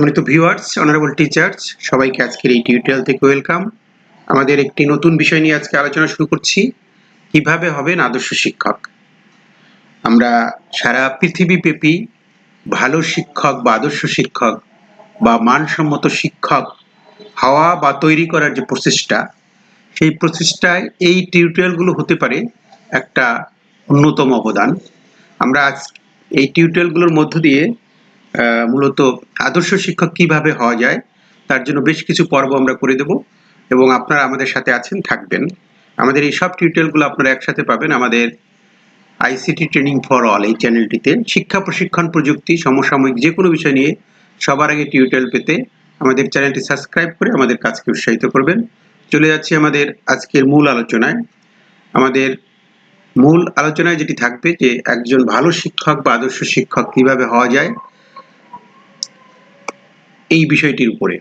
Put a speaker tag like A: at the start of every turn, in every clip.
A: সম্মানিত viewers honourable teachers সবাইকে আজকের এই টিউটোরিয়াল থেকে ওয়েলকাম আমাদের একটি নতুন বিষয় নিয়ে আজকে আলোচনা শুরু করছি, কীভাবে হবেন আদর্শ শিক্ষক? আমরা সারা পৃথিবীব্যাপী ভালো শিক্ষক বা আদর্শ শিক্ষক বা মানসম্মত শিক্ষক হওয়া বা তৈরি করার যে প্রচেষ্টা, সেই প্রচেষ্টায় এই টিউটোরিয়ালগুলো হতে পারে একটা অন্যতম অবদান। আমরা আজ এই টিউটোরিয়ালগুলোর মধ্য দিয়ে মূলত আদর্শ শিক্ষক কীভাবে হওয়া যায়, তার জন্য বেশ কিছু পর্ব আমরা করে দেব এবং আপনারা আমাদের সাথে আছেন, থাকবেন। আমাদের এই সব টিউটোরিয়ালগুলো আপনারা একসাথে পাবেন আমাদের আইসিটি ট্রেনিং ফর অল এই চ্যানেলটিতে শিক্ষা, প্রশিক্ষণ, প্রযুক্তি, সমসাময়িক যে কোনো বিষয় নিয়ে সবার আগে টিউটোরিয়াল পেতে আমাদের চ্যানেলটি সাবস্ক্রাইব করে আমাদের কাজকে উৎসাহিত করবেন। চলে যাচ্ছি আমাদের আজকের মূল আলোচনায়। আমাদের মূল আলোচনায় যেটি থাকবে যে একজন ভালো শিক্ষক বা আদর্শ শিক্ষক কীভাবে হওয়া যায় এই বিষয়টির উপরে।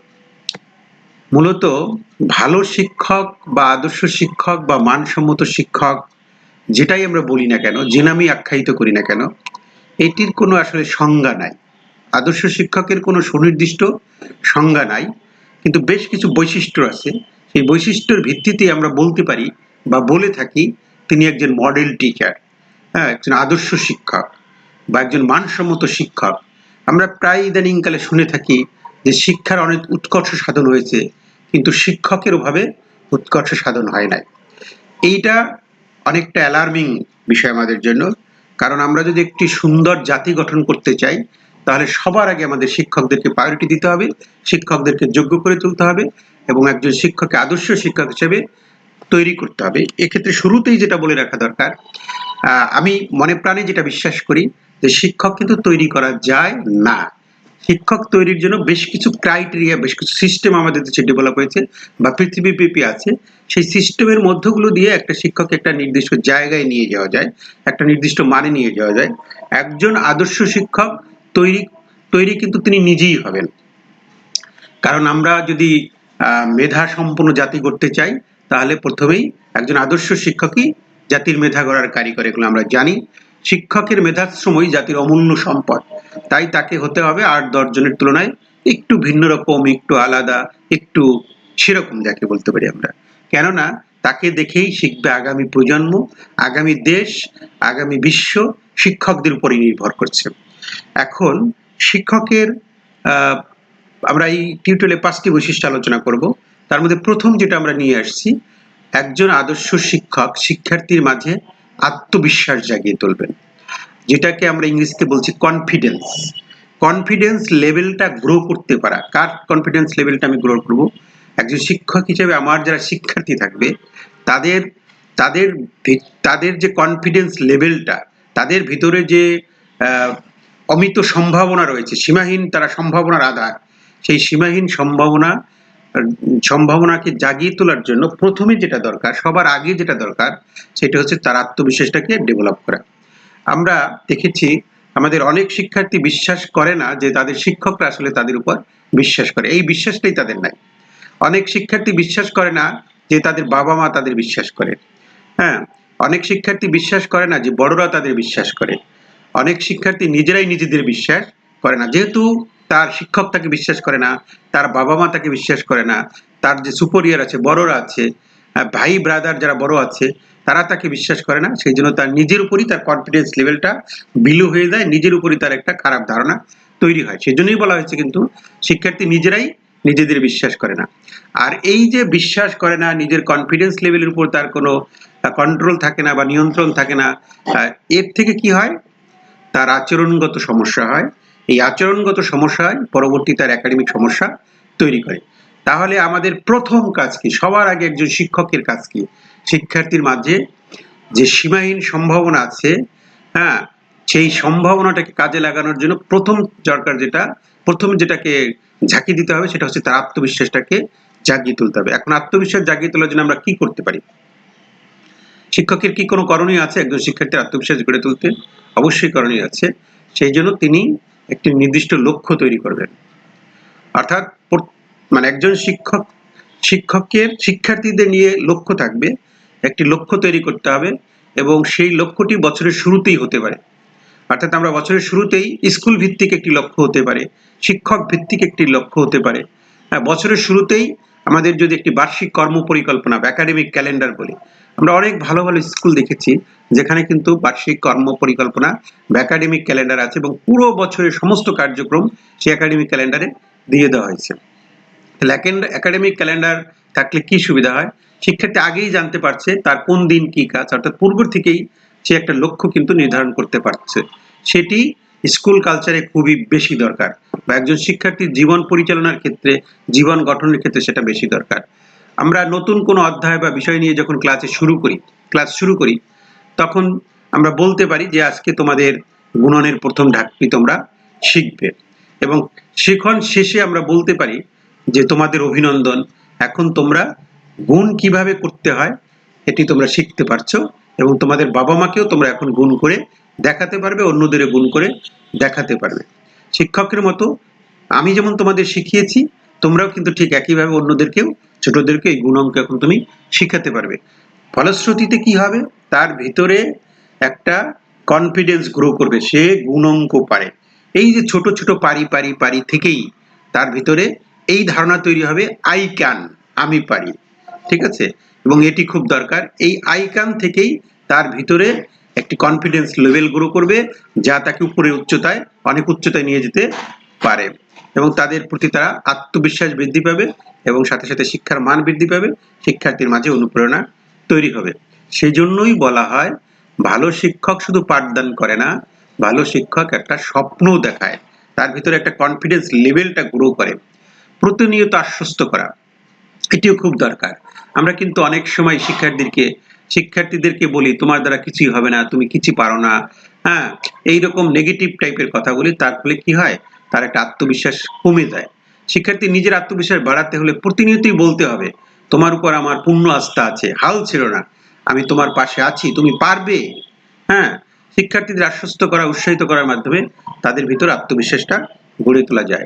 A: মূলত ভালো শিক্ষক বা আদর্শ শিক্ষক বা মানসম্মত শিক্ষক যেটাই আমরা বলি না কেন, যে নামই আখ্যায়িত করি না কেন, এটির কোনো আসলে সংজ্ঞা নাই। আদর্শ শিক্ষকের কোনো সুনির্দিষ্ট সংজ্ঞা নাই, কিন্তু বেশ কিছু বৈশিষ্ট্য আছে। সেই বৈশিষ্ট্যের ভিত্তিতে আমরা বলতে পারি বা বলে থাকি তিনি একজন মডেল টিচার হ্যাঁ একজন আদর্শ শিক্ষক বা একজন মানসম্মত শিক্ষক। আমরা প্রায় ইদানিংকালে শুনে থাকি যে শিক্ষার অনেক উৎকর্ষ সাধন হয়েছে, কিন্তু শিক্ষকের অভাবে উৎকর্ষ সাধন হয় নাই। এইটা অনেকটা অ্যালার্মিং বিষয় আমাদের জন্য। কারণ আমরা যদি একটি সুন্দর জাতি গঠন করতে চাই, তাহলে সবার আগে আমাদের শিক্ষকদেরকে প্রায়োরিটি দিতে হবে, শিক্ষকদেরকে যোগ্য করে তুলতে হবে এবং একজন শিক্ষককে আদর্শ শিক্ষক হিসেবে তৈরি করতে হবে। এক্ষেত্রে শুরুতেই যেটা বলে রাখা দরকার আমি মনে প্রাণে যেটা বিশ্বাস করি যে শিক্ষক কিন্তু তৈরি করা যায় না। শিক্ষক তৈরির জন্য বেশ কিছু ক্রাইটেরিয়া বেশ কিছু সিস্টেম আমাদের দেশে ডেভেলপ হয়েছে বা পৃথিবীব্যাপী আছে। সেই সিস্টেমের মধ্যগুলো দিয়ে একটা শিক্ষককে একটা নির্দিষ্ট জায়গায় নিয়ে যাওয়া যায়, একটা নির্দিষ্ট মানে নিয়ে যাওয়া যায়। একজন আদর্শ শিক্ষক তৈরি তৈরি কিন্তু তিনি নিজেই হবেন। কারণ আমরা যদি মেধা সম্পন্ন জাতি করতে চাই, তাহলে প্রথমেই একজন আদর্শ শিক্ষকই জাতির মেধা গড়ার কারিগর এগুলো আমরা জানি। শিক্ষকের মেধাশ্রমই জাতির অমূল্য সম্পদ। তাই তাকে হতে হবে আট দশ জনের তুলনায় একটু ভিন্ন রকম, একটু আলাদা, একটু সেরকম যাকে বলতে পারি আমরা। কেননা তাকে দেখেই শিখবে আগামী প্রজন্ম, আগামী দেশ, আগামী বিশ্ব শিক্ষকদের উপরই নির্ভর করছে। এখন শিক্ষকের আমরা এই টিউটোরিয়ালে পাঁচটি বৈশিষ্ট্য আলোচনা করব। তার মধ্যে প্রথম যেটা আমরা নিয়ে আসছি, একজন আদর্শ শিক্ষক শিক্ষার্থীর মাঝে আত্মবিশ্বাস জাগিয়ে তুলবেন। যেটাকে আমরা ইংরেজিতে বলছি কনফিডেন্স কনফিডেন্স লেভেলটা গ্রো করতে পারা। কার কনফিডেন্স লেভেলটা আমি গ্রো করব? একজন শিক্ষক হিসেবে আমার যারা শিক্ষার্থী থাকবে, তাদের তাদের তাদের যে কনফিডেন্স লেভেলটা তাদের ভিতরে যে অমিত সম্ভাবনা রয়েছে, সীমাহীন তারা সম্ভাবনার আধার, সেই সীমাহীন সম্ভাবনা, সম্ভাবনাকে জাগিয়ে তোলার জন্য প্রথমে যেটা দরকার, সবার আগে যেটা দরকার, সেটা হচ্ছে তার আত্মবিশ্বাসটাকে ডেভেলপ করা। আমরা দেখেছি আমাদের অনেক শিক্ষার্থী বিশ্বাস করে না যে তাদের শিক্ষকরা আসলে তাদের উপর বিশ্বাস করে। এই বিশ্বাসটাই তাদের নাই। অনেক শিক্ষার্থী বিশ্বাস করে না যে তাদের বাবা মা তাদের বিশ্বাস করে। হ্যাঁ অনেক শিক্ষার্থী বিশ্বাস করে না যে বড়রা তাদের বিশ্বাস করে। অনেক শিক্ষার্থী নিজেরাই নিজেদের বিশ্বাস করে না। যেহেতু তার শিক্ষক তাকে বিশ্বাস করে না তার বাবা মা তাকে বিশ্বাস করে না তার যে সুপরিয়ার আছে বড়রা আছে আহ, ভাই ব্রাদার যারা বড় আছে তারা তাকে বিশ্বাস করে না, সেই জন্য তার নিজের উপরই তার কনফিডেন্স লেভেলটা বিলো হয়ে যায়, নিজের উপরই তার একটা খারাপ ধারণা তৈরি হয়। সেই জন্যই বলা হয়েছে কিন্তু শিক্ষার্থী নিজেরাই নিজেদের বিশ্বাস করে না। আর এই যে বিশ্বাস করে না, নিজের কনফিডেন্স লেভেলের উপর তার কোনো কন্ট্রোল থাকে না বা নিয়ন্ত্রণ থাকে না এর থেকে কি হয়? তার আচরণগত সমস্যা হয়। এই আচরণগত সমস্যা হয়, পরবর্তী তার একাডেমিক সমস্যা তৈরি করে। তাহলে আমাদের প্রথম কাজ কি? সবার আগে একজন শিক্ষকের কাজ কি? শিক্ষার্থীর মাঝে যে সীমাহীন সম্ভাবনা আছে হ্যাঁ সেই সম্ভাবনাটাকে কাজে লাগানোর জন্য প্রথম দরকার যেটা, প্রথম যেটাকে ঝাঁকি দিতে হবে সেটা হচ্ছে তার আত্মবিশ্বাসটাকে জাগিয়ে তুলতে হবে। এখন আত্মবিশ্বাস জাগিয়ে তোলার জন্য আমরা কি করতে পারি? শিক্ষকের কি কোনো করণীয় আছে? একজন শিক্ষার্থীর আত্মবিশ্বাস গড়ে তুলতে অবশ্যই করণীয় আছে। সেই জন্য তিনি একটি নির্দিষ্ট লক্ষ্য তৈরি করবেন। অর্থাৎ মানে একজন শিক্ষক, শিক্ষকের, শিক্ষার্থীদের নিয়ে লক্ষ্য থাকবে একটি লক্ষ্য তৈরি করতে হবে এবং সেই লক্ষ্যটি বছরের শুরুতেই হতে পারে। অর্থাৎ আমরা বছরের শুরুতেই স্কুল ভিত্তিক একটি লক্ষ্য হতে পারে শিক্ষক ভিত্তিক একটি লক্ষ্য হতে পারে। হ্যাঁ, বছরের শুরুতেই আমাদের যদি একটি বার্ষিক কর্ম পরিকল্পনা বা একাডেমিক ক্যালেন্ডার বলি আমরা অনেক ভালো ভালো স্কুল দেখেছি যেখানে কিন্তু বার্ষিক কর্ম পরিকল্পনা বা একাডেমিক ক্যালেন্ডার আছে এবং পুরো বছরের সমস্ত কার্যক্রম সেই একাডেমিক ক্যালেন্ডারে দিয়ে দেওয়া হয়েছে। তাহলে একাডেমিক ক্যালেন্ডার থাকলে কি সুবিধা হয়? শিক্ষার্থী আগেই জানতে পারছে তার কোন দিন কি কাজ, অর্থাৎ পূর্ব থেকেই সে একটা লক্ষ্য কিন্তু নির্ধারণ করতে পারছে। সেটি স্কুল কালচারে খুবই বেশি দরকার বা একজন শিক্ষার্থীর জীবন পরিচালনার ক্ষেত্রে, জীবন গঠনের ক্ষেত্রে সেটা বেশি দরকার। আমরা নতুন কোনো অধ্যায় বা বিষয় নিয়ে যখন ক্লাসে শুরু করি, ক্লাস শুরু করি, তখন আমরা বলতে পারি যে আজকে তোমাদের গুণনের প্রথম ঢাকটি তোমরা শিখবে। এবং শেখন শেষে আমরা বলতে পারি যে তোমাদের অভিনন্দন, এখন তোমরা গুণ কীভাবে করতে হয় এটি তোমরা শিখতে পারছ এবং তোমাদের বাবা মাকেও তোমরা এখন গুণ করে দেখাতে পারবে অন্যদের গুণ করে দেখাতে পারবে। শিক্ষকের মতো আমি যেমন তোমাদের শিখিয়েছি, তোমরাও কিন্তু ঠিক একইভাবে অন্যদেরকেও, ছোটদেরকে এই গুণ অঙ্ক এখন তুমি শিখাতে পারবে। ফলশ্রুতিতে কি হবে? তার ভিতরে একটা কনফিডেন্স গ্রো করবে, সে গুণ অঙ্ক পারে। এই যে ছোট ছোট পারি পারি পারি থেকেই তার ভিতরে এই ধারণা তৈরি হবে আই ক্যান আমি পারি। ঠিক আছে? এবং এটি খুব দরকার। এই আই ক্যান থেকেই তার ভিতরে একটি কনফিডেন্স লেভেল গ্রো করবে, যা তাকে উপরে উচ্চতায়, অনেক উচ্চতায় নিয়ে যেতে পারে। এবং তাদের প্রতি তারা আত্মবিশ্বাস বৃদ্ধি পাবে এবং সাথে সাথে শিক্ষার মান বৃদ্ধি পাবে, শিক্ষার্থীর মাঝে অনুপ্রেরণা তৈরি হবে। সেই জন্যই বলা হয়, ভালো শিক্ষক শুধু পাঠদান করে না, ভালো শিক্ষক একটা স্বপ্ন দেখায়। তার ভিতরে একটা কনফিডেন্স লেভেলটা গ্রো করে। প্রতিনিয়ত আশ্বস্ত করা। এটিও খুব দরকার। আমরা কিন্তু অনেক সময় শিক্ষার্থীদেরকে শিক্ষার্থীদেরকে বলি, তোমার দ্বারা কিছুই হবে না, তুমি কিছু পারো না। হ্যাঁ এইরকম নেগেটিভ টাইপের কথা বলি, তার ফলে কি হয়? তার একটা আত্মবিশ্বাস কমে যায়। শিক্ষার্থী নিজের আত্মবিশ্বাস বাড়াতে হলে প্রতিনিয়তই বলতে হবে, তোমার উপর আমার পূর্ণ আস্থা আছে, হাল ছিল না। আমি তোমার পাশে আছি, তুমি পারবে? হ্যাঁ শিক্ষার্থীদের আশ্বস্ত করা, উৎসাহিত করার মাধ্যমে তাদের ভিতর আত্মবিশ্বাসটা গড়ে তোলা যায়।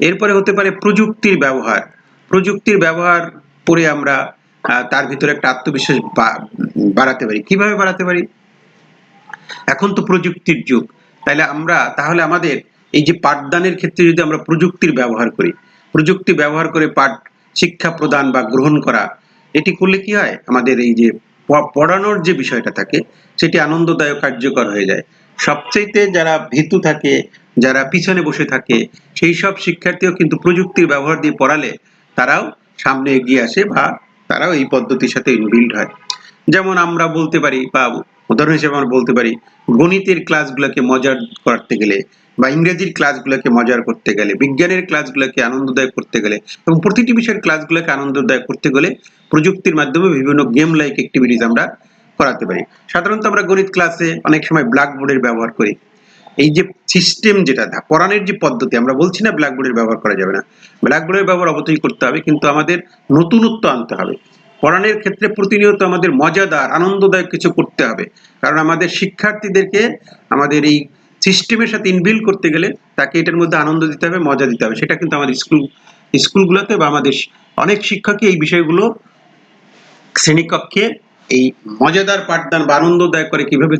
A: এরপরে হতে পারে প্রযুক্তির ব্যবহার। প্রযুক্তির ব্যবহার করে আমরা তার ভিতরে একটা আত্মবিশ্বাস বাড়াতে পারি। কীভাবে বাড়াতে পারি? এখন তো প্রযুক্তির যুগ। তাহলে আমরা, তাহলে আমাদের এই যে পাঠদানের ক্ষেত্রে যদি আমরা প্রযুক্তির ব্যবহার করি, প্রযুক্তি ব্যবহার করে পাঠ, শিক্ষা প্রদান বা গ্রহণ করা, এটি করলে কি হয়? আমাদের এই যে পড়ানোর যে বিষয়টা থাকে, সেটি আনন্দদায়ক, কার্যকর হয়ে যায়। সবচেয়ে যারা ভীতু থাকে, যারা পিছনে বসে থাকে সেই সব শিক্ষার্থীও কিন্তু প্রযুক্তির ব্যবহার দিয়ে পড়ালে তারাও সামনে এগিয়ে আসে বা তারাও এই পদ্ধতির সাথে ইনবিল্ড হয়। যেমন আমরা বলতে পারি বা উদাহরণ হিসেবে আমরা বলতে পারি, গণিতের ক্লাসগুলোকে মজার করতে গেলে বা ইংরেজির ক্লাসগুলোকে মজার করতে গেলে, বিজ্ঞানের ক্লাসগুলোকে আনন্দদায়ক করতে গেলে এবং প্রতিটি বিষয়ের ক্লাসগুলোকে আনন্দদায়ক করতে গেলে প্রযুক্তির মাধ্যমে বিভিন্ন গেম লাইক অ্যাক্টিভিটিস আমরা করাতে পারি। সাধারণত আমরা গণিত ক্লাসে অনেক সময় ব্ল্যাকবোর্ডের ব্যবহার করি। এই যে সিস্টেম যেটা পড়ানোর যে পদ্ধতি, আমরা বলছি না ব্ল্যাকবোর্ডের ব্যবহার করা যাবে না। ব্ল্যাকবোর্ডের ব্যবহার অবশ্যই করতে হবে, কিন্তু আমাদের নতুনত্ব আনতে হবে। পড়ানোর ক্ষেত্রে প্রতিনিয়ত আমাদের মজাদার, আনন্দদায়ক কিছু করতে হবে। কারণ আমাদের শিক্ষার্থীদেরকে আমাদের এই সিস্টেমের সাথে ইনবিল করতে গেলে তাকে এটার মধ্যে আনন্দ দিতে হবে, মজা দিতে হবে। সেটা কিন্তু আমাদের স্কুল, স্কুলগুলোতে বা আমাদের অনেক শিক্ষকই এই বিষয়গুলো শ্রেণীকক্ষে এই মজাদার পাঠদান বা আনন্দদায়ক করে কীভাবে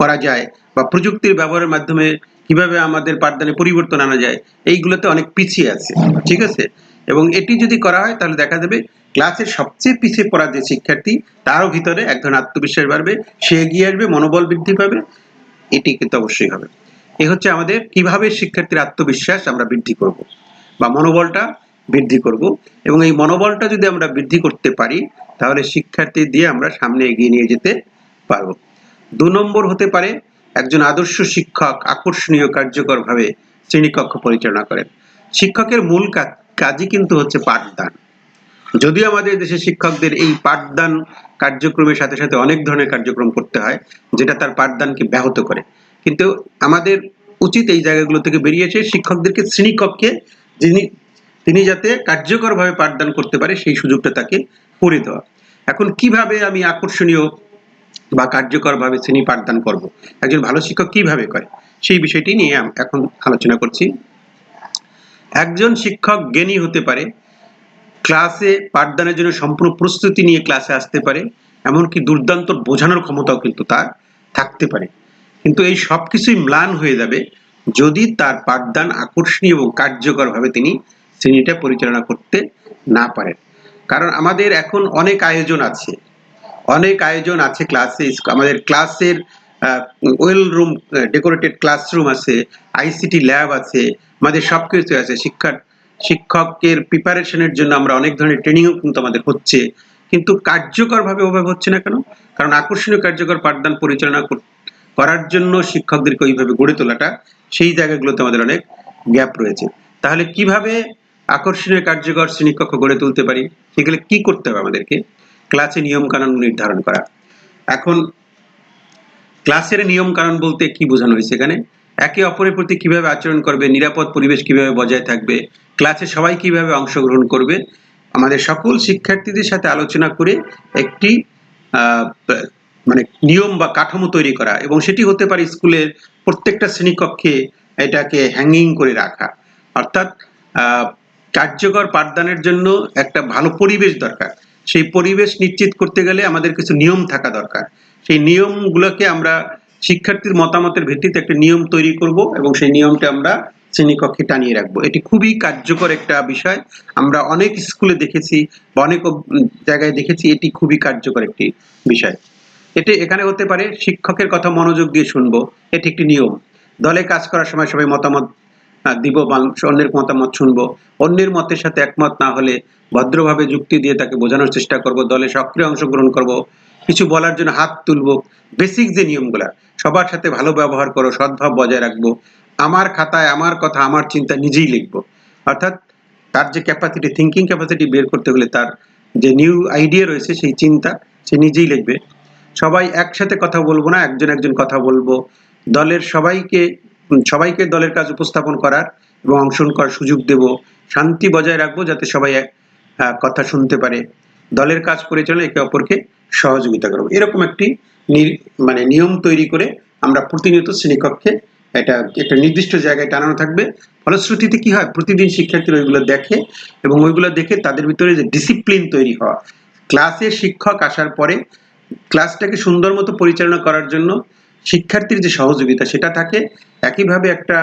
A: করা যায় বা প্রযুক্তির ব্যবহারের মাধ্যমে কীভাবে আমাদের পাঠদানে পরিবর্তন আনা যায়, এইগুলোতে অনেক পিছিয়ে আছে, ঠিক আছে? এবং এটি যদি করা হয়, তাহলে দেখা যাবে ক্লাসের সবচেয়ে পিছিয়ে পড়া যে শিক্ষার্থী, তারও ভিতরে এক ধরনের আত্মবিশ্বাস বাড়বে, সে এগিয়ে আসবে, মনোবল বৃদ্ধি পাবে, এটি কিন্তু অবশ্যই হবে। এ হচ্ছে আমাদের কীভাবে শিক্ষার্থীর আত্মবিশ্বাস আমরা বৃদ্ধি করব বা মনোবলটা বৃদ্ধি করব। এবং এই মনোবলটা যদি আমরা বৃদ্ধি করতে পারি, তাহলে শিক্ষার্থী দিয়ে আমরা সামনে এগিয়ে নিয়ে যেতে পারব। দু নম্বর হতে পারে একজন আদর্শ শিক্ষক আকর্ষণীয় কার্যকরভাবে শ্রেণীকক্ষ পরিচালনা করেন। শিক্ষকের মূল কাজই কিন্তু হচ্ছে পাঠদান। যদিও আমাদের দেশের শিক্ষকদের এই পাঠদান কার্যক্রমের সাথে সাথে অনেক ধরনের কার্যক্রম করতে হয়, যেটা তার পাঠদানকে ব্যাহত করে। কিন্তু আমাদের উচিত এই জায়গাগুলো থেকে বেরিয়ে এসে শিক্ষকদেরকে শ্রেণীকক্ষে যিনি, তিনি যাতে কার্যকরভাবে পাঠদান করতে পারে সেই সুযোগটা তাকে করে দেওয়া। এখন কীভাবে আমি আকর্ষণীয় বা কার্যকরভাবে শ্রেণি পাঠদান করব। একজন ভালো শিক্ষক কীভাবে করে? সেই বিষয়টি নিয়ে এখন আলোচনা করছি। একজন শিক্ষক জ্ঞানী হতে পারে, ক্লাসে পাঠদানের জন্য সম্পূর্ণ প্রস্তুতি নিয়ে ক্লাসে আসতে পারে, এমনকি দুর্দান্ত বোঝানোর ক্ষমতাও কিন্তু তার থাকতে পারে। কিন্তু এই সব কিছুই ম্লান হয়ে যাবে যদি তার পাঠদান আকর্ষণীয় এবং কার্যকরভাবে তিনি শ্রেণীটা পরিচালনা করতে না পারেন। কারণ আমাদের এখন অনেক আয়োজন আছে। অনেক আয়োজন আছে ক্লাসে আমাদের ক্লাসের ওয়েল রুম ডেকোরেটেড ক্লাসরুম আছে আইসিটি ল্যাব আছে, আমাদের সব কিছু আছে। শিক্ষার, শিক্ষকের প্রিপারেশনের জন্য আমরা অনেক ধরনের ট্রেনিংও কিন্তু আমাদের হচ্ছে। কিন্তু কার্যকরভাবে ওভাবে হচ্ছে না কেন? কারণ আকর্ষণীয় কার্যকর পাঠদান পরিচালনা কর- করার জন্য শিক্ষকদেরকে ওইভাবে গড়ে তোলাটা, সেই জায়গাগুলোতে আমাদের অনেক গ্যাপ রয়েছে। তাহলে কীভাবে আকর্ষণীয় কার্যকর শ্রেণীকক্ষ গড়ে তুলতে পারি? সেগুলো কি করতে হবে আমাদেরকে? ক্লাসে নিয়ম কানুন নির্ধারণ করা। এখন ক্লাসের নিয়ম কানুন বলতে কি বোঝানো হয়েছে এখানে? একে অপরের প্রতি কীভাবে আচরণ করবে, নিরাপদ পরিবেশ কীভাবে বজায় থাকবে, ক্লাসে সবাই কীভাবে অংশগ্রহণ করবে, আমাদের সকল শিক্ষার্থীদের সাথে আলোচনা করে একটি মানে নিয়ম বা কাঠামো তৈরি করা এবং সেটি হতে পারে স্কুলের প্রত্যেকটা শ্রেণীকক্ষে এটাকে হ্যাঙ্গিং করে রাখা। অর্থাৎ কার্যকর পাঠদানের জন্য একটা ভালো পরিবেশ দরকার। সেই পরিবেশ নিশ্চিত করতে গেলে আমাদের কিছু নিয়ম থাকা দরকার। সেই নিয়মগুলোকে আমরা শিক্ষার্থীর মতামতের ভিত্তিতে একটা নিয়ম তৈরি করব এবং সেই নিয়মটা আমরা শ্রেণীকক্ষে টানিয়ে রাখব। এটি খুবই কার্যকর একটা বিষয়। আমরা অনেক স্কুলে দেখেছি বা অনেক জায়গায় দেখেছি এটি খুবই কার্যকর একটি বিষয়। এটি এখানে হতে পারে শিক্ষকের কথা মনোযোগ দিয়ে শুনব। এটি একটি নিয়ম। দলে কাজ করার সময় সবাই মতামত দিব বা অন্যের মতামত শুনব। অন্যের মতের সাথে একমত না হলে ভদ্রভাবে যুক্তি দিয়ে তাকে বোঝানোর চেষ্টা করব, দলে সক্রিয় অংশগ্রহণ করব, কিছু বলার জন্য হাত তুলবো বেসিক যে নিয়মগুলা, সবার সাথে ভালো ব্যবহার করো, সদ্ভাব বজায় রাখব, আমার খাতায় আমার কথা, আমার চিন্তা নিজেই লিখব। অর্থাৎ তার যে ক্যাপাসিটি থিঙ্কিং ক্যাপাসিটি বের করতে হলে তার যে নিউ আইডিয়া রয়েছে, সেই চিন্তা সে নিজেই লিখবে। সবাই একসাথে কথা বলব না, একজন একজন কথা বলব। দলের সবাইকে সবাইকে দলের কাজ উপস্থাপন করার এবং অংশগ্রহণ করার সুযোগ দেব, শান্তি বজায় রাখব যাতে সবাই কথা শুনতে পারে। দলের কাজ পরিচালনা একে অপরকে সহযোগিতা করব। এরকম একটি মানে নিয়ম তৈরি করে আমরা প্রতিনিয়ত শ্রেণীকক্ষে এটা একটা নির্দিষ্ট জায়গায় টানানো থাকবে। ফলশ্রুতিতে কি হয়? প্রতিদিন শিক্ষার্থীরা ওইগুলো দেখে এবং ওইগুলো দেখে তাদের ভিতরে যে ডিসিপ্লিন তৈরি হওয়া। ক্লাসে শিক্ষক আসার পরে ক্লাসটাকে সুন্দর মতো পরিচালনা করার জন্য শিক্ষার্থীর যে সহযোগিতা, সেটা থাকে একইভাবে একটা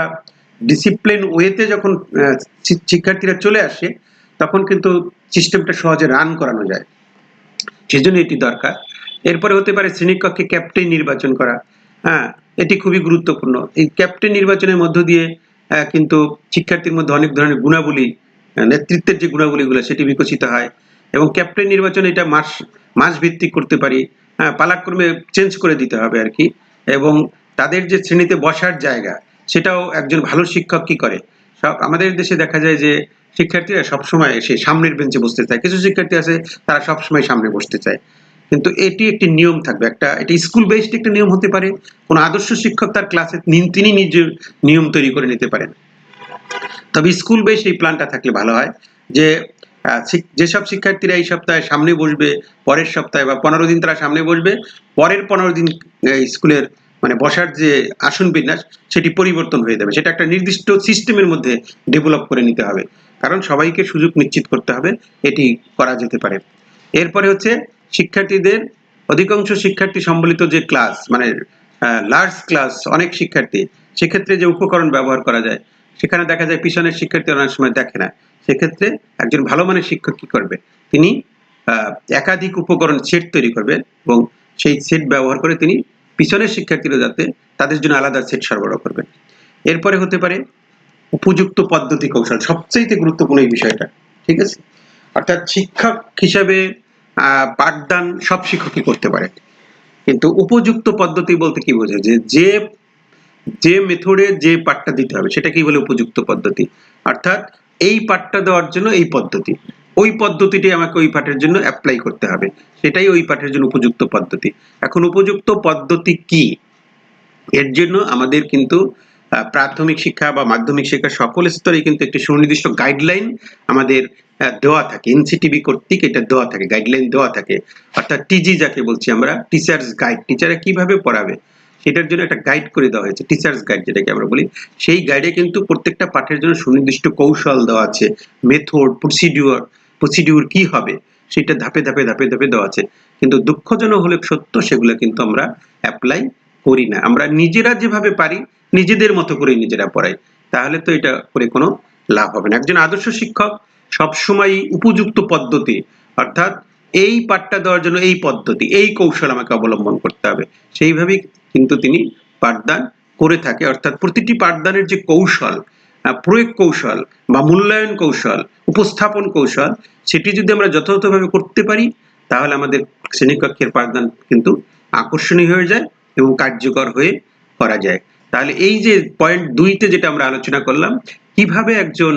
A: ডিসিপ্লিন ওয়েতে যখন শিক্ষার্থীরা চলে আসে, তখন কিন্তু সিস্টেমটা সহজে রান করানো যায়। সেজন্য এটি দরকার। এরপরে হতে পারে শ্রেণীকক্ষে ক্যাপ্টেন নির্বাচন করা। হ্যাঁ এটি খুবই গুরুত্বপূর্ণ। এই ক্যাপ্টেন নির্বাচনের মধ্য দিয়ে কিন্তু শিক্ষার্থীর মধ্যে অনেক ধরনের গুণাবলী নেতৃত্বের যে গুণাবলীগুলো, সেটি বিকশিত হয়। এবং ক্যাপ্টেন নির্বাচন এটা মাস মাস ভিত্তিক করতে পারি। হ্যাঁ পালাক্রমে চেঞ্জ করে দিতে হবে আর কি। এবং তাদের যে শ্রেণীতে বসার জায়গা, সেটাও একজন ভালো শিক্ষক কি করে? সব আমাদের দেশে দেখা যায় যে শিক্ষার্থীরা সবসময় এসে সামনের বেঞ্চে বসতে চায়। কিছু শিক্ষার্থী আছে, তারা সবসময় সামনে বসতে চায়। কিন্তু এটি একটি নিয়ম থাকবে, একটা এটা স্কুল বেসড একটা নিয়ম হতে পারে। কোনো আদর্শ শিক্ষক তার ক্লাসে তিনি নিজের নিয়ম তৈরি করে নিতে পারেন। তবে স্কুল বেস এই প্ল্যানটা থাকলে ভালো হয় যে যেসব শিক্ষার্থীরা এই সপ্তাহে সামনে বসবে, পরের সপ্তাহে বা পনেরো দিন তারা সামনে বসবে, পরের পনেরো দিন স্কুলের মানে বসার যে আসন বিন্যাস, সেটি পরিবর্তন হয়ে যাবে। সেটা একটা নির্দিষ্ট সিস্টেমের মধ্যে ডেভেলপ করে নিতে হবে। কারণ সবাইকে সুযোগ নিশ্চিত করতে হবে, এটি করা যেতে পারে। এরপরে হচ্ছে শিক্ষার্থীদের, অধিকাংশ শিক্ষার্থী সম্বলিত যে ক্লাস মানে লার্জ ক্লাস অনেক শিক্ষার্থী, সেক্ষেত্রে যে উপকরণ ব্যবহার করা যায়, সেখানে দেখা যায় পিছনের শিক্ষার্থী অনেক সময় দেখে না। সেক্ষেত্রে একজন ভালো মানের শিক্ষক কি করবে? তিনি একাধিক উপকরণ সেট তৈরি করবেন এবং সেই সেট ব্যবহার করে তিনি পিছনের শিক্ষার্থীরা যাতে তাদের জন্য আলাদা সেট সরবরাহ করবেন এরপরে হতে পারে উপযুক্ত পদ্ধতি কৌশল সবচেয়ে গুরুত্বপূর্ণ এই বিষয়টা, ঠিক আছে? অর্থাৎ শিক্ষক হিসাবে পাঠদান সব শিক্ষকই করতে পারে। কিন্তু উপযুক্ত পদ্ধতি বলতে কি বোঝে যে যে যে মেথডে যে পাঠটা দিতে হবে সেটা কি বলে উপযুক্ত পদ্ধতি। অর্থাৎ এই পাঠটা দেওয়ার জন্য এই পদ্ধতি। ওই পদ্ধতিটি আমাকে ওই পাঠের জন্য অ্যাপ্লাই করতে হবে। সেটাই ওই পাঠের জন্য উপযুক্ত পদ্ধতি। এখন উপযুক্ত পদ্ধতি কি? এর জন্য আমাদের কিন্তু প্রাথমিক শিক্ষা বা মাধ্যমিক শিক্ষা সকল স্তরে কিন্তু একটি সুনির্দিষ্ট গাইডলাইন আমাদের দেওয়া থাকে। এনসিটিভি কর্তৃক এটা দেওয়া থাকে গাইডলাইন দেওয়া থাকে। অর্থাৎ টিজি যাকে বলছি আমরা টিচার্স গাইড টিচাররা কীভাবে পড়াবে? সেটার জন্য একটা গাইড করে দেওয়া হয়েছে টিচার্স গাইড যেটাকে আমরা বলি। সেই গাইডে কিন্তু প্রত্যেকটা পাঠের জন্য সুনির্দিষ্ট কৌশল দেওয়া আছে মেথড প্রসিডিউর প্রসিডিউর কি হবে, সেটা ধাপে ধাপে ধাপে ধাপে দেওয়া আছে। কিন্তু দুঃখজনক হলে সত্য, সেগুলো কিন্তু আমরা অ্যাপ্লাই করি না। আমরা নিজেরা যেভাবে পারি, নিজেদের মতো করে নিজেরা পড়াই। তাহলে তো এটা করে কোনো লাভ হবে না। একজন আদর্শ শিক্ষক সবসময় উপযুক্ত পদ্ধতি, অর্থাৎ এই পাঠটা দেওয়ার জন্য এই পদ্ধতি, এই কৌশল আমাকে অবলম্বন করতে হবে। সেইভাবেই কিন্তু তিনি পাঠদান করে থাকে। অর্থাৎ প্রতিটি পাঠদানের যে কৌশল প্রয়োগ কৌশল বা মূল্যায়ন কৌশল, উপস্থাপন কৌশল, সেটি যদি আমরা যথাযথভাবে করতে পারি, তাহলে আমাদের শ্রেণীকক্ষের পাঠদান কিন্তু আকর্ষণীয় হয়ে যায় এবং কার্যকর হয়ে করা যায়। তাহলে এই যে পয়েন্ট দুইতে যেটা আমরা আলোচনা করলাম, কীভাবে একজন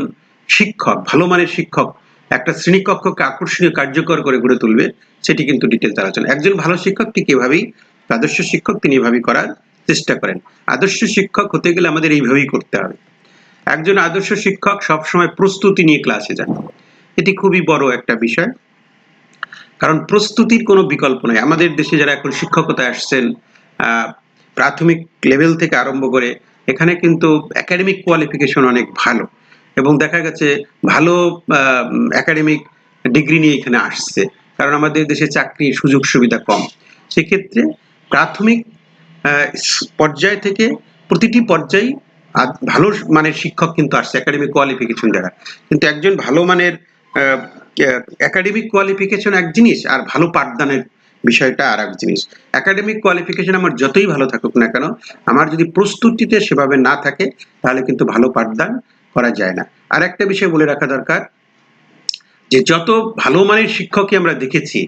A: শিক্ষক, ভালো মানের শিক্ষক একটা শ্রেণীকক্ষকে আকর্ষণীয়, কার্যকর করে গড়ে তুলবে, সেটি কিন্তু ডিটেলস আলোচনা। একজন ভালো শিক্ষক ঠিক এভাবেই আদর্শ শিক্ষক তিনি এভাবেই করার চেষ্টা করেন। আদর্শ শিক্ষক হতে গেলে আমাদের এইভাবেই করতে হবে। একজন আদর্শ শিক্ষক সবসময় প্রস্তুতি নিয়ে ক্লাসে যান। এটি খুবই বড় একটা বিষয়। কারণ প্রস্তুতির কোনো বিকল্প নাই। আমাদের দেশে যারা এখন শিক্ষকতায় আসছেন প্রাথমিক লেভেল থেকে আরম্ভ করে, এখানে কিন্তু একাডেমিক কোয়ালিফিকেশন অনেক ভালো। এবং দেখা গেছে ভালো একাডেমিক ডিগ্রি নিয়ে এখানে আসছে। কারণ আমাদের দেশে চাকরির সুযোগ সুবিধা কম। সেক্ষেত্রে প্রাথমিক পর্যায় থেকে প্রতিটি পর্যায়ে ভালো মানের শিক্ষক কিন্তু আসছে একাডেমিক কোয়ালিফিকেশন যারা। কিন্তু একজন ভালো মানের একাডেমিক কোয়ালিফিকেশন এক জিনিস আর ভালো পাঠদানের বিষয়টা আর এক জিনিস। একাডেমিক কোয়ালিফিকেশন আমার যতই ভালো থাকুক না কেন, আমার যদি প্রস্তুতিতে সেভাবে না থাকে, তাহলে কিন্তু ভালো পাঠদান করা যায় না। আর একটা বিষয় বলে রাখা দরকার, যে যত ভালো মানের শিক্ষকই আমরা দেখেছি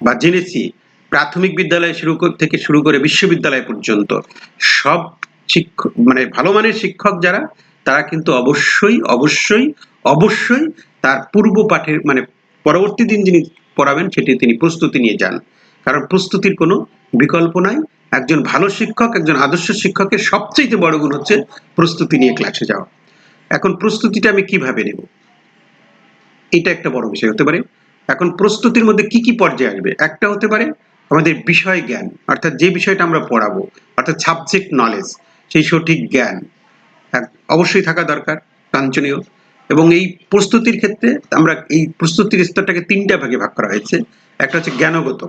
A: বা জেনেছি প্রাথমিক বিদ্যালয় শুরু থেকে শুরু করে বিশ্ববিদ্যালয় পর্যন্ত সব শিক্ষক মানে ভালো মানের শিক্ষক যারা, তারা কিন্তু অবশ্যই অবশ্যই অবশ্যই তার পূর্ব পাঠের মানে পরবর্তী দিন যিনি পড়াবেন, সেটি তিনি প্রস্তুতি নিয়ে যান। কারণ প্রস্তুতির কোনো বিকল্প নাই। একজন ভালো শিক্ষক, একজন আদর্শ শিক্ষকের সবচেয়ে বড় গুণ হচ্ছে প্রস্তুতি নিয়ে ক্লাসে যাওয়া। এখন প্রস্তুতিটা আমি কীভাবে নেব? এটা একটা বড় বিষয় হতে পারে। এখন প্রস্তুতির মধ্যে কি কি পর্যায়ে আসবে? একটা হতে পারে আমাদের বিষয় জ্ঞান, অর্থাৎ যে বিষয়টা আমরা পড়াবো, অর্থাৎ সাবজেক্ট নলেজ সেই সঠিক জ্ঞান অবশ্যই থাকা দরকার কাঞ্চনীয় এবং এই প্রস্তুতির ক্ষেত্রে আমরা এই প্রস্তুতির স্তরটাকে তিনটা ভাগে ভাগ করা হয়েছে। একটা হচ্ছে জ্ঞানগত।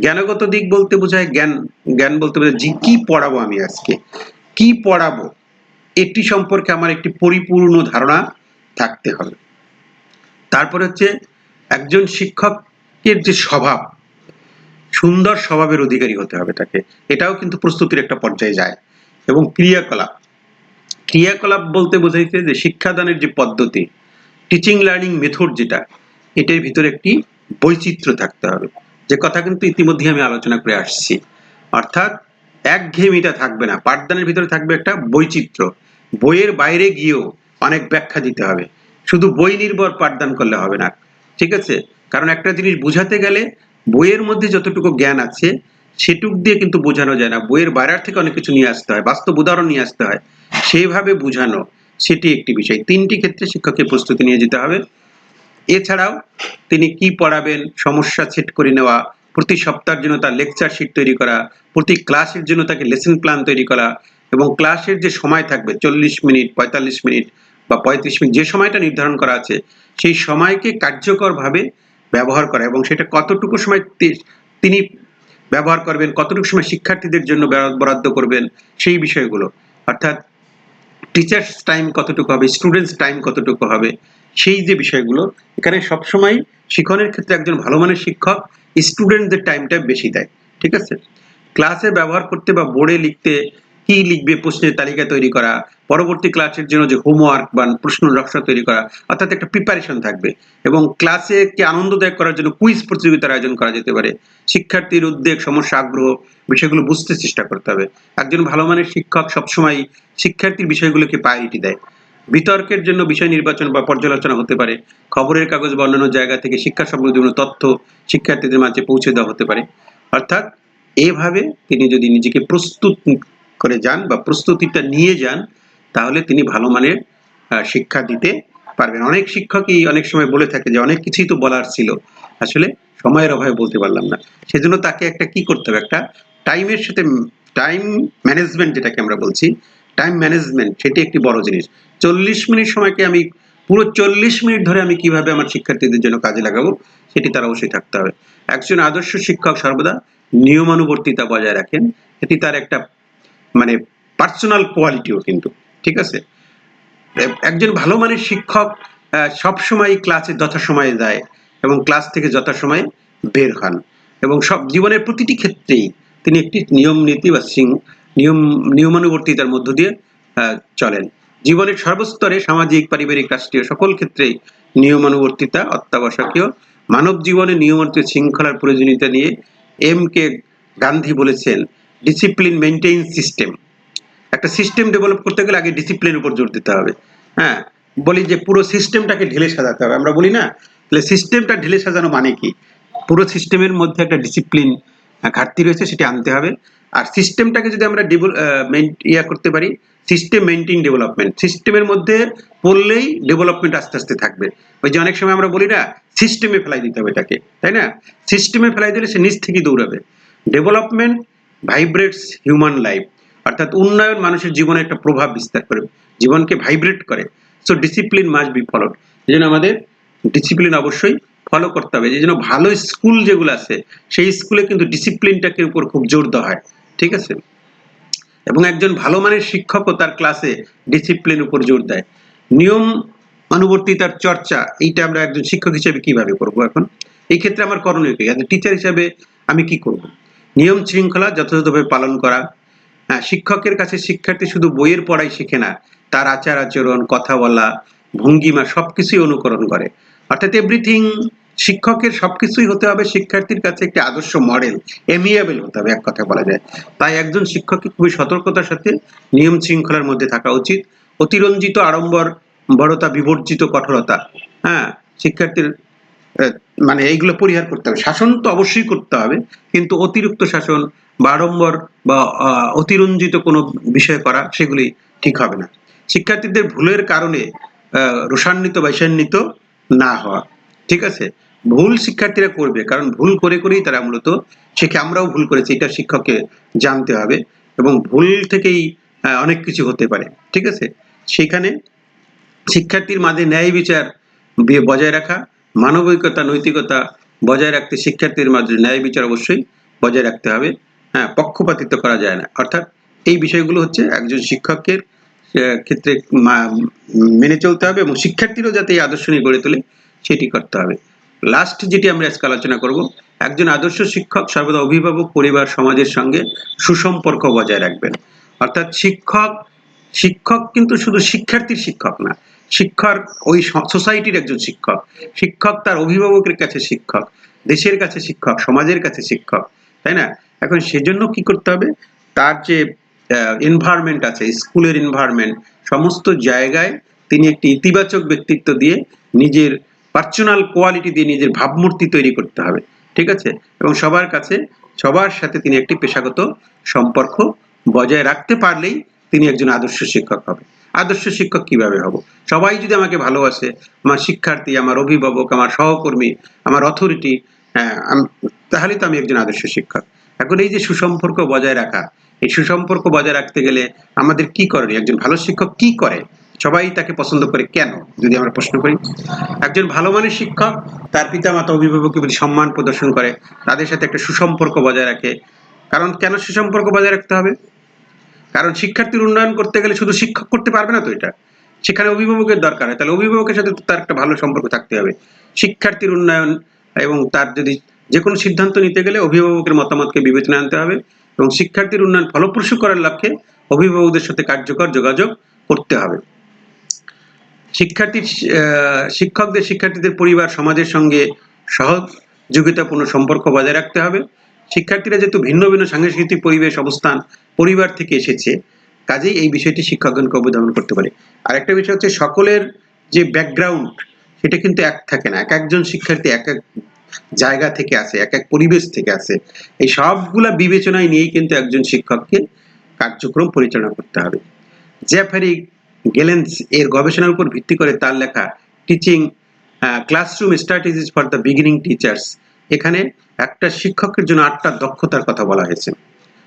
A: জ্ঞানগত দিক বলতে বোঝায় জ্ঞান জ্ঞান বলতে বোঝায় যে কি পড়াবো আমি আজকে? কি পড়াবো? এটি সম্পর্কে আমার একটি পরিপূর্ণ ধারণা থাকতে হবে। তারপর হচ্ছে একজন শিক্ষকের যে স্বভাব সুন্দর স্বভাবের অধিকারী হতে হবে তাকে। এটাও কিন্তু প্রস্তুতির একটা পর্যায়ে যায়। এবং ক্রিয়াকলাপ। ক্রিয়াকলাপ বলতে বোঝাইছে যে শিক্ষাদানের যে পদ্ধতি টিচিং লার্নিং মেথড যেটা, এটার ভিতরে একটি বৈচিত্র্য থাকতে হবে। যে কথা কিন্তু ইতিমধ্যে আমি আলোচনা করে আসছি। অর্থাৎ একঘেয়েমিটা থাকবে না, পাঠদানের ভিতরে থাকবে একটা বৈচিত্র্য। বইয়ের বাইরে গিয়েও অনেক ব্যাখ্যা দিতে হবে। শুধু বই নির্ভর পাঠদান করলে হবে না। ঠিক আছে? কারণ একটা জিনিস বোঝাতে গেলে বইয়ের মধ্যে যতটুকু জ্ঞান আছে, সেটুক দিয়ে কিন্তু বোঝানো যায় না। বইয়ের বাইরের থেকে অনেক কিছু নিয়ে আসতে হয়, বাস্তব উদাহরণ নিয়ে আসতে হয়। সেইভাবে বোঝানো, সেটি একটি বিষয়। তিনটি ক্ষেত্রে শিক্ষককে প্রস্তুতি নিয়ে যেতে হবে। এছাড়াও তিনি কি পড়াবেন, সমস্যা সেট করে নেওয়া, প্রতি সপ্তাহের জন্য তার লেকচার শিট তৈরি করা, প্রতি ক্লাসের জন্য তাকে লেসন প্ল্যান তৈরি করা এবং ক্লাসের যে সময় থাকবে, চল্লিশ মিনিট, পঁয়তাল্লিশ মিনিট বা পঁয়ত্রিশ মিনিট, যে সময়টা নির্ধারণ করা আছে, সেই সময়কে কার্যকরভাবে ব্যবহার করা এবং সেটা কতটুকু সময় তিনি ব্যবহার করবেন, কতটুকু সময় শিক্ষার্থীদের জন্য বরাদ্দ করবেন, সেই বিষয়গুলো। অর্থাৎ টিচার্স টাইম কতটুকু হবে স্টুডেন্টস টাইম কতটুকু হবে, সেই যে বিষয়গুলো, এখানে সবসময় শিক্ষণের ক্ষেত্রে একজন ভালো মানের শিক্ষক স্টুডেন্টদের টাইমটা বেশি দেয়, ঠিক আছে? ক্লাসে ব্যবহার করতে বা বোর্ডে লিখতে কি লিখবে, প্রশ্নের তালিকা তৈরি করা পরবর্তী ক্লাসের জন্য যে হোমওয়ার্ক বা প্রশ্ন নকশা তৈরি করা, অর্থাৎ একটা প্রিপারেশন থাকবে। এবং ক্লাসে কে আনন্দদায়ক করার জন্য কুইজ প্রতিযোগিতার আয়োজন করা যেতে পারে। শিক্ষার্থীর উদ্বেগ, সমস্যা, আগ্রহ বিষয়গুলো বুঝতে চেষ্টা করতে হবে। একজন ভালো মানের শিক্ষক সবসময় শিক্ষার্থীর বিষয়গুলোকে প্রায়োরিটি দেয়। বিতর্কের জন্য বিষয় নির্বাচন বা পর্যালোচনা হতে পারে। খবরের কাগজ বা অন্যান্য জায়গা থেকে শিক্ষা সম্বন্ধে বিভিন্ন তথ্য শিক্ষার্থীদের মাঝে পৌঁছে দেওয়া হতে পারে। অর্থাৎ এভাবে তিনি যদি নিজেকে প্রস্তুত করে যান বা প্রস্তুতিটা নিয়ে যান তাহলে তিনি ভালো মানের শিক্ষা দিতে পারবেন। অনেক শিক্ষকই অনেক সময় বলে থাকে যে অনেক কিছুই তো বলার ছিল। আসলে সময়ের অভাবে বলতে পারলাম না। সেজন্য তাকে একটা কি করতে হবে? একটা টাইমের সাথে, টাইম ম্যানেজমেন্ট যেটাকে আমরা বলছি, টাইম ম্যানেজমেন্ট সেটি একটি বড় জিনিস। চল্লিশ মিনিট সময়কে আমি, পুরো চল্লিশ মিনিট ধরে আমি কীভাবে আমার শিক্ষার্থীদের জন্য কাজে লাগাবো, সেটি তার অবশ্যই থাকতে হবে। একজন আদর্শ শিক্ষক সর্বদা নিয়মানুবর্তিতা বজায় রাখেন। এটি তার একটা মানে পার্সোনাল কোয়ালিটিও কিন্তু। ঠিক আছে? একজন ভালো মানের শিক্ষক সবসময় ক্লাসে যথাসময়ে যায় এবং ক্লাস থেকে যথাসময়ে বের হন এবং সব জীবনের প্রতিটি ক্ষেত্রেই তিনি একটি নিয়ম নীতি বা সিং- নিয়ম, নিয়মানুবর্তিতার মধ্য দিয়ে চলেন। জীবনের সর্বস্তরে সামাজিক, পারিবারিক, রাষ্ট্রীয় সকল ক্ষেত্রেই নিয়মানুবর্তিতা, অত্যাবশ্যকীয় মানব জীবনে নিয়মিত শৃঙ্খলার প্রয়োজনীয়তা নিয়ে এম কে গান্ধী বলেছেন ডিসিপ্লিন মেনটেইন সিস্টেম একটা সিস্টেম ডেভেলপ করতে গেলে আগে ডিসিপ্লিনের উপর জোর দিতে হবে। হ্যাঁ বলি যে পুরো সিস্টেমটাকে ঢেলে সাজাতে হবে। আমরা বলি না, তাহলে সিস্টেমটা ঢেলে সাজানো মানে কি? পুরো সিস্টেমের মধ্যে একটা ডিসিপ্লিন ঘাটতি রয়েছে, সেটা আনতে হবে। আর সিস্টেমটাকে যদি আমরা ইয়া করতে পারি সিস্টেম মেনটেন ডেভেলপমেন্ট সিস্টেমের মধ্যে পড়লেই ডেভেলপমেন্ট আস্তে আস্তে থাকবে। ওই যে অনেক সময় আমরা বলি না সিস্টেমে ফেলাই দিতে হবে এটাকে, তাই না? সিস্টেমে ফেলাই দিলে সে নিচ থেকেই দৌড়াবে। ডেভেলপমেন্ট ভাইব্রেটস হিউম্যান লাইফ অর্থাৎ উন্নয়ন মানুষের জীবনে একটা প্রভাব বিস্তার করে, জীবনকে ভাইব্রেট করে। So discipline must be followed এই জন্য আমাদের ডিসিপ্লিন অবশ্যই ফলো করতে হবে। এই জন্য ভালো স্কুল যেগুলো আছে, সেই স্কুলে কিন্তু ডিসিপ্লিনটাকে উপর খুব জোর দেওয়া হয়। ঠিক আছে? এবং একজন ভালো মানের শিক্ষকও তার ক্লাসে ডিসিপ্লিন উপর জোর দেয়। নিয়ম অনুবর্তিতার চর্চা, এইটা আমরা একজন শিক্ষক হিসেবে কীভাবে করব এখন? এই ক্ষেত্রে আমার করণীয় কি? টিচার হিসেবে আমি কি করব? নিয়ম শৃঙ্খলা যথাযথভাবে পালন করা হ্যাঁ শিক্ষকের কাছে শিক্ষার্থী শুধু বইয়ের পড়াই শিখে না, তার আচার আচরণ, কথা বলা, ভঙ্গিমা সবকিছুই অনুকরণ করে। অর্থাৎ এভরিথিং শিক্ষকের সবকিছুই হতে হবে শিক্ষার্থীর কাছে একটি আদর্শ মডেল এমিয়াবেল হতে হবে, এক কথা বলা যায়। তাই একজন শিক্ষককে খুবই সতর্কতার সাথে নিয়ম শৃঙ্খলার মধ্যে থাকা উচিত। অতিরঞ্জিত আড়ম্বর, বড়তা বিবর্জিত কঠোরতা হ্যাঁ শিক্ষার্থীর মানে এইগুলো পরিহার করতে হবে। শাসন তো অবশ্যই করতে হবে, কিন্তু অতিরিক্ত শাসন বারম্বার বা অতিরঞ্জিত কোনো বিষয় করা সেগুলি ঠিক হবে না। শিক্ষার্থীদের ভুলের কারণে রোষান্বিত বা না হওয়া। ঠিক আছে? ভুল শিক্ষার্থীরা করবে, কারণ ভুল করে করেই তারা মূলত শেখে। আমরাও ভুল করেছি, এটা শিক্ষককে জানতে হবে এবং ভুল থেকেই অনেক কিছু হতে পারে। ঠিক আছে? সেখানে শিক্ষার্থীর মাঝে ন্যায় বিচার বজায় রাখা, মানবিকতা, নৈতিকতা বজায় রাখতে শিক্ষার্থীর মাঝে ন্যায় বিচার অবশ্যই বজায় রাখতে হবে। হ্যাঁ পক্ষপাতিত্ব করা যায় না। অর্থাৎ এই বিষয়গুলো হচ্ছে একজন শিক্ষকের ক্ষেত্রে মেনে চলতে হবে এবং শিক্ষার্থীরাও যাতে এই আদর্শ নিয়ে গড়ে তোলে, সেটি করতে হবে। লাস্ট যেটি আমরা আজকে আলোচনা করব, একজন আদর্শ শিক্ষক সর্বদা অভিভাবক, পরিবার, সমাজের সঙ্গে সুসম্পর্ক বজায় রাখবেন। অর্থাৎ শিক্ষক শিক্ষক কিন্তু শুধু শিক্ষার্থীর শিক্ষক না শিক্ষক ওই সোসাইটির একজন শিক্ষক। শিক্ষক তার অভিভাবকের কাছে শিক্ষক, দেশের কাছে শিক্ষক, সমাজের কাছে শিক্ষক, তাই না? এখন সেজন্য কি করতে হবে? তার যে এনভায়রনমেন্ট আছে, স্কুলের এনভায়রনমেন্ট সমস্ত জায়গায় তিনি একটি ইতিবাচক ব্যক্তিত্ব দিয়ে নিজের পার্সোনাল কোয়ালিটি দিয়ে নিজের ভাবমূর্তি তৈরি করতে হবে, ঠিক আছে? এবং সবার কাছে, সবার সাথে তিনি একটি পেশাগত সম্পর্ক বজায় রাখতে পারলেই তিনি একজন আদর্শ শিক্ষক হবে। আদর্শ শিক্ষক কীভাবে হব? সবাই যদি আমাকে ভালোবাসে, আমার শিক্ষার্থী, আমার অভিভাবক, আমার সহকর্মী, আমার অথরিটি তাহলে তো আমি একজন আদর্শ শিক্ষক। এখন এই যে সুসম্পর্ক বজায় রাখা, এই সুসম্পর্ক বজায় রাখতে গেলে আমাদের কি করণীয় একজন ভালো শিক্ষক কি করে? সবাই তাকে পছন্দ করে কেন? যদি আমরা প্রশ্ন করি। একজন ভালো মানের শিক্ষক তার পিতামাতা অভিভাবকের প্রতি সম্মান প্রদর্শন করে, তাদের সাথে একটা সুসম্পর্ক বজায় রাখে। কারণ কেন সুসম্পর্ক বজায় রাখতে হবে? কারণ শিক্ষার্থীর উন্নয়ন করতে গেলে শুধু শিক্ষক করতে পারবে না তো এটা। সেখানে অভিভাবকের দরকার হয়। তাহলে অভিভাবকের সাথে তার একটা ভালো সম্পর্ক থাকতে হবে। শিক্ষার্থীর উন্নয়ন এবং তার যদি যে কোনো সিদ্ধান্ত নিতে গেলে অভিভাবকের মতামতকে বিবেচনায় আনতে হবে এবং শিক্ষার্থীর উন্নয়ন ফলপ্রসূ করার লক্ষ্যে অভিভাবকদের সাথে কার্যকর যোগাযোগ করতে হবে। শিক্ষার্থীর আহ, শিক্ষকদের শিক্ষার্থীদের পরিবার সমাজের সঙ্গে সহযোগিতাপূর্ণ সম্পর্ক বজায় রাখতে হবে। শিক্ষার্থীরা যেহেতু ভিন্ন ভিন্ন সাংস্কৃতিক পরিবেশ অবস্থান পরিবার থেকে এসেছে কাজেই এই বিষয়টি শিক্ষকগণকে অবধারণ করতে পারে। আরেকটা বিষয় হচ্ছে সকলের যে ব্যাকগ্রাউন্ড সেটা কিন্তু এক থাকে না। এক একজন শিক্ষার্থী এক এক জায়গা থেকে আসে, এক এক পরিবেশ থেকে আসে। এই সবগুলা বিবেচনায় নিয়েই কিন্তু একজন শিক্ষককে কার্যক্রম পরিচালনা করতে হবে। জ্যাফারি গেলেন্স এর গবেষণার উপর ভিত্তি করে তার লেখা teaching classroom strategies for the beginning teachers এখানে একটা শিক্ষকের জন্য আটটা দক্ষতার কথা বলা হয়েছে।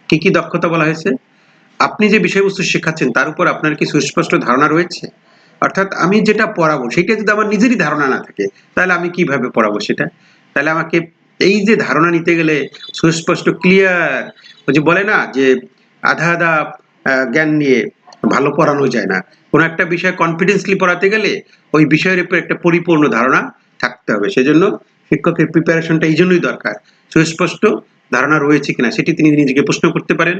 A: কি কি দক্ষতা বলা হয়েছে? আপনি যে বিষয়বস্তু শেখাচ্ছেন, তার উপর আপনার কি সুস্পষ্ট ধারণা রয়েছে? অর্থাৎ আমি যেটা পড়াবো, সেটা যদি আমার নিজেরই ধারণা না থাকে, তাহলে আমি কীভাবে পড়াবো সেটা? তাহলে আমাকে এই যে ধারণা নিতে গেলে সুস্পষ্ট ক্লিয়ার যে বলে না যে আধা আধা জ্ঞান নিয়ে ভালো পড়ানো যায় না। কোনো একটা বিষয় কনফিডেন্সলি পড়াতে গেলে ওই বিষয়ের উপর একটা পরিপূর্ণ ধারণা থাকতে হবে। সেজন্য শিক্ষকের প্রিপারেশনটা এই জন্যই দরকার। সুস্পষ্ট ধারণা রয়েছে কিনা সেটি তিনি নিজেকে প্রশ্ন করতে পারেন।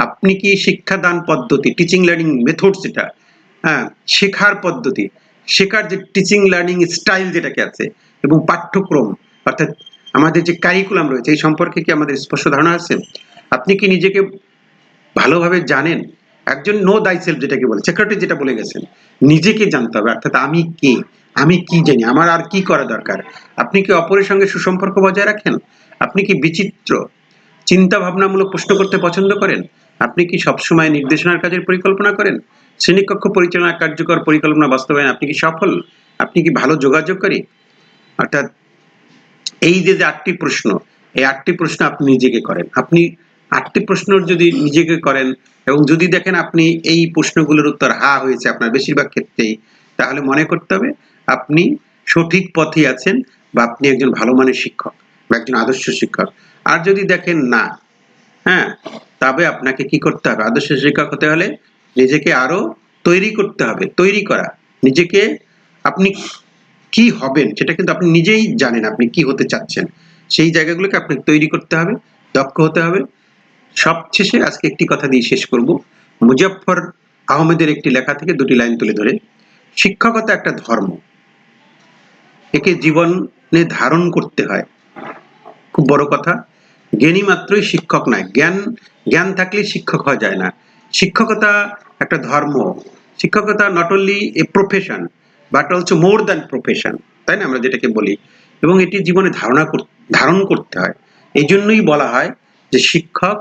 A: আপনি কি শিক্ষাদান পদ্ধতি টিচিং লার্নিং মেথড যেটা হ্যাঁ শেখার পদ্ধতি, শেখার যে টিচিং লার্নিং স্টাইল যেটাকে আছে, এবং পাঠ্যক্রম অর্থাৎ আমাদের যে কারিকুলাম রয়েছে, এই সম্পর্কে কি আমাদের স্পষ্ট ধারণা আছে? আপনি কি নিজেকে ভালোভাবে জানেন? একজন নো দাই সেলফ যেটাকে বলে সেক্রেটারি যেটা বলে গেছেন, নিজেকে জানতে হবে, অর্থাৎ আমি কে? আমি কি জানি? আমার আর কি করা দরকার? আপনি কি অপরের সঙ্গে সুসম্পর্ক বজায় রাখেন? আপনি কি বিচিত্র চিন্তা ভাবনামূলক প্রশ্ন করতে পছন্দ করেন? আপনি কি সবসময় নির্দেশনার কাজের পরিকল্পনা করেন? শ্রেণীকক্ষ পরিচালনা কার্যকর পরিকল্পনা বাস্তবায়ন আপনি কি সফল? আপনি কি ভালো যোগাযোগকারী? অর্থাৎ এই যে যে আটটি প্রশ্ন, এই আটটি প্রশ্ন আপনি নিজেকে করেন। আপনি আটটি প্রশ্ন যদি নিজেকে করেন এবং যদি দেখেন আপনি এই প্রশ্নগুলোর উত্তর হা হয়েছে আপনার বেশিরভাগ ক্ষেত্রেই, তাহলে মনে করতে হবে আপনি সঠিক পথে আছেন বা আপনি একজন ভালো মানের শিক্ষক বা একজন আদর্শ শিক্ষক। আর যদি দেখেন না হ্যাঁ তবে আপনাকে কি করতে হবে? আদর্শ শিক্ষক হতে হলে নিজেকে আরও তৈরি করতে হবে, তৈরি করা। নিজেকে আপনি কি হবেন সেটা কিন্তু আপনি নিজেই জানেন আপনি কি হতে চাচ্ছেন। সেই জায়গাগুলোকে আপনাকে তৈরি করতে হবে, দক্ষ হতে হবে। সবশেষে আজকে একটি কথা দিয়ে শেষ করব। মুজাফফর আহমেদের একটি লেখা থেকে দুটি লাইন তুলে ধরে, শিক্ষকতা একটা ধর্ম। একে জীবনে ধারণ করতে হয়। খুব বড় কথা, জ্ঞানী মাত্রই শিক্ষক নয়। জ্ঞান জ্ঞান থাকলে শিক্ষক হওয়া যায় না। শিক্ষকতা একটা ধর্ম। শিক্ষকতা not only a profession but also more than profession, তাই না? আমরা যেটাকে বলি। এবং এটি জীবনে ধারণা ধারণ করতে হয়। এই জন্যই বলা হয় যে শিক্ষক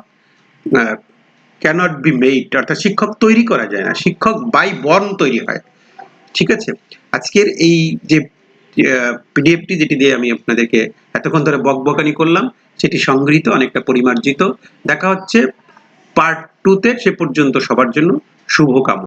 A: ক্যানট বি মেড অর্থাৎ শিক্ষক তৈরি করা যায় না। শিক্ষক বাই বর্ন তৈরি হয়। ঠিক আছে? আজকের এই যে পিডিএফটি যেটি দিয়ে আমি আপনাদেরকে এতক্ষণ ধরে বকবকানি করলাম, সেটি সংগৃহীত, অনেকটা পরিমার্জিত। দেখা হচ্ছে পার্ট টুতে সে পর্যন্ত সবার জন্য শুভকামনা।